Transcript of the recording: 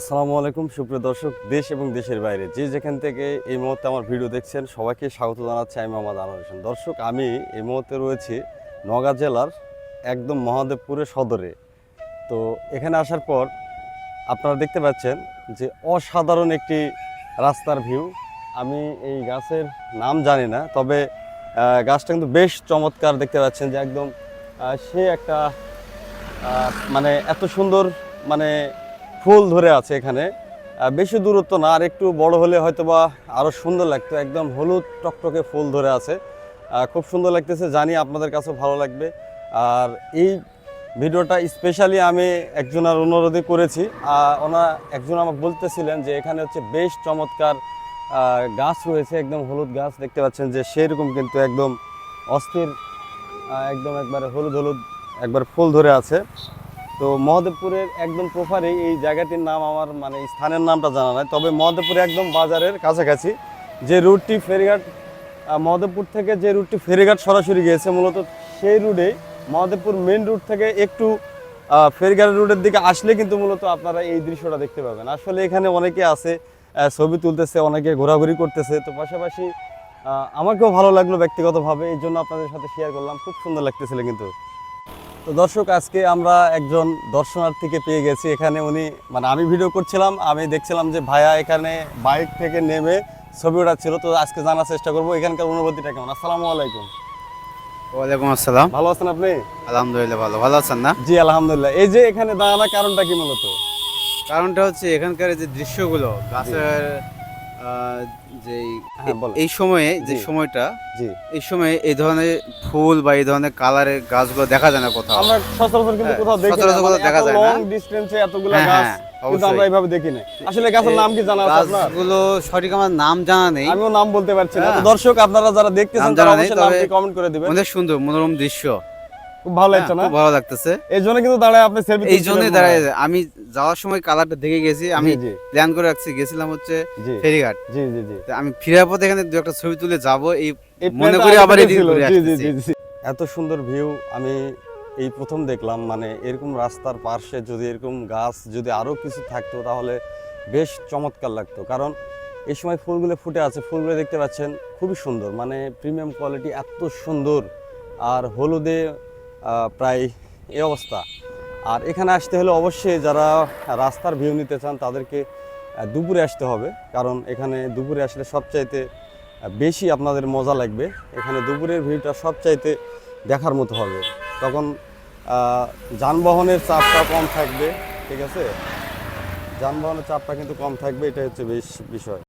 আসসালামু আলাইকুম, সুপ্রিয় দর্শক, দেশ এবং দেশের বাইরে। যে যেখান থেকে এই মুহূর্তে আমার ভিডিও দেখছেন, সবাইকে স্বাগত জানাচ্ছি আমি মোহাম্মদ আনোয়ার হোসেন। দর্শক, আমি এই মুহূর্তে রয়েছি নওগাঁ জেলার একদম মহাদেবপুরের সদরে। তো এখানে আসার পর আপনারা দেখতে পাচ্ছেন যে অসাধারণ একটি রাস্তার ভিউ। আমি এই গাছের নাম জানি না, তবে গাছটা কিন্তু বেশ চমৎকার দেখতে পাচ্ছেন যে একদম সে একটা মানে এত সুন্দর মানে ফুল ধরে আছে এখানে। বেশি দূরত্ব না, আর একটু বড় হলে হয়তো বা আরও সুন্দর লাগতো। একদম হলুদ টকটকে ফুল ধরে আছে। খুব সুন্দর লাগতেছে, জানি আপনাদের কাছেও ভালো লাগবে। আর এই ভিডিওটা স্পেশালি আমি একজনের অনুরোধে করেছি। ওনা একজন আমাকে বলতেছিলেন যে এখানে হচ্ছে বেশ চমৎকার গাছ রয়েছে, একদম হলুদ গাছ। দেখতে পাচ্ছেন যে সেরকম কিন্তু একদম অস্থির একদম একবারে হলুদ হলুদ একবার ফুল ধরে আছে। তো মহাদেবপুরের একদম প্রপারে এই জায়গাটির নাম আমার মানে স্থানের নামটা জানা নাই। তবে মহাদেবপুরে একদম বাজারের কাছাকাছি যে রুটটি ফেরিঘাট মহাদেবপুর থেকে যে রুটটি ফেরিঘাট সরাসরি গিয়েছে, মূলত সেই রুটে মহাদেবপুর মেন রুট থেকে একটু ফেরিঘাট রুটের দিকে আসলে কিন্তু মূলত আপনারা এই দৃশ্যটা দেখতে পাবেন। আসলে এখানে অনেকে আছে ছবি তুলতেছে, অনেকে ঘোরাঘুরি করতেছে। তো পাশাপাশি আমাকেও ভালো লাগল ব্যক্তিগতভাবে, এই জন্য আপনাদের সাথে শেয়ার করলাম। খুব সুন্দর লাগতেছিল কিন্তু। তো দর্শক আজকে আমরা একজন দর্শনার্থীকে পেয়ে গেছি। এখানে উনি মানে আমি ভিডিও করছিলাম আমি দেখছিলাম যে ভাইয়া এখানে বাইক থেকে নেমে ছবি ওঠাচ্ছিল। তো আজকে জানার চেষ্টা করব এখানকার অনুভূতিটা কেমন? আসসালামু আলাইকুম। ওয়ালাইকুম আসসালাম। ভালো আছেন আপনি? আলহামদুলিল্লাহ ভালো। ভালো আছেন না? জি আলহামদুলিল্লাহ। এই যে এখানে দাঁড়ানোর কারণটা কি মূলত? কারণটা হচ্ছে এখানকার যে দৃশ্যগুলো গাছের যে হ্যাঁ, এই সময়ে যে সময়টা এই সময়ে এই ধরনের ফুল বা এই ধরনের কালারের গাছগুলো দেখা যায় না কোথাও। আমরা সচরাচর কিন্তু হ্যাঁ, কোথাও দেখি না। কোথাও দেখা যায় না। লং ডিস্টেন্সে এতগুলো হ্যাঁ, গাছ কিন্তু আমরা এইভাবে দেখি না। আসলে গাছের নাম কি জানা আছে আপনার? গাছগুলো সঠিক আমার নাম জানা নেই। আমিও নাম বলতে পারছি না। দর্শক আপনারা যারা দেখতেছেন তারা অবশ্যই নামটি কমেন্ট করে দিবেন। অনেক সুন্দর মনোরম দৃশ্য। খুব ভালো লাগছে হ্যাঁ, না? ভালো লাগতেছে। এই জন্য কিন্তু দাঁড়ায় আপনি সেলফি এই জন্যই দাঁড়ায় আমি যাওয়ার সময় কালারটা দেখে গেছি আমি প্ল্যান করে রাখছি গেছিলাম হচ্ছে ফেরিঘাট। জি জি জি। আমি ফেরার পথে এখানে দু একটা ছবি তুলে যাব এই মনে করি আবার। এত সুন্দর ভিউ আমি এই প্রথম দেখলাম মানে এরকম রাস্তার পাশে যদি এরকম গাছ যদি আরও কিছু থাকতো তাহলে বেশ চমৎকার লাগতো। কারণ এই সময় ফুলগুলো ফুটে আছে ফুলগুলো দেখতে পাচ্ছেন খুবই সুন্দর মানে প্রিমিয়াম কোয়ালিটি এত সুন্দর। আর হলুদে প্রায় এ অবস্থা। আর এখানে আসতে হলে অবশ্যই যারা রাস্তার ভিউ নিতে চান, তাদেরকে দুপুরে আসতে হবে। কারণ এখানে দুপুরে আসলে সবচাইতে বেশি আপনাদের মজা লাগবে। এখানে দুপুরের ভিউটা সবচাইতে দেখার মতো হবে। তখন যানবাহনের চাপটা কম থাকবে, ঠিক আছে? যানবাহনের চাপটা কিন্তু কম থাকবে এটা হচ্ছে বেশ বিষয়।